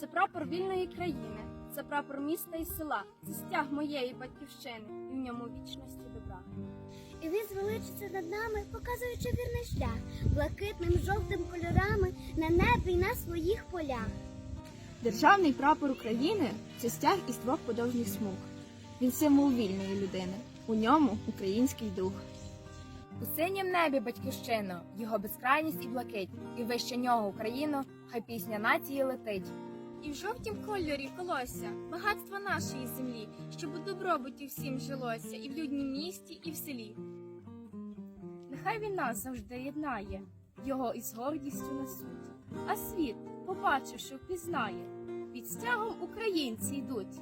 Це прапор вільної країни, це прапор міста і села, це стяг моєї батьківщини, і в ньому вічності добра. І він звеличиться над нами, показуючи вірний шлях, блакитним жовтим кольорами на небі й на своїх полях. Державний прапор України це стяг із двох подовжних смуг. Він символ вільної людини. У ньому український дух. У синім небі батьківщино, його безкрайність і блакить, і вище нього Україну, хай пісня нації летить. І в жовтім кольорі колося багатство нашої землі, щоб у добробуті всім жилося, і в люднім місті, і в селі. Нехай він нас завжди єднає, його із гордістю несуть. А світ, побачивши, впізнає, під стягом українці йдуть,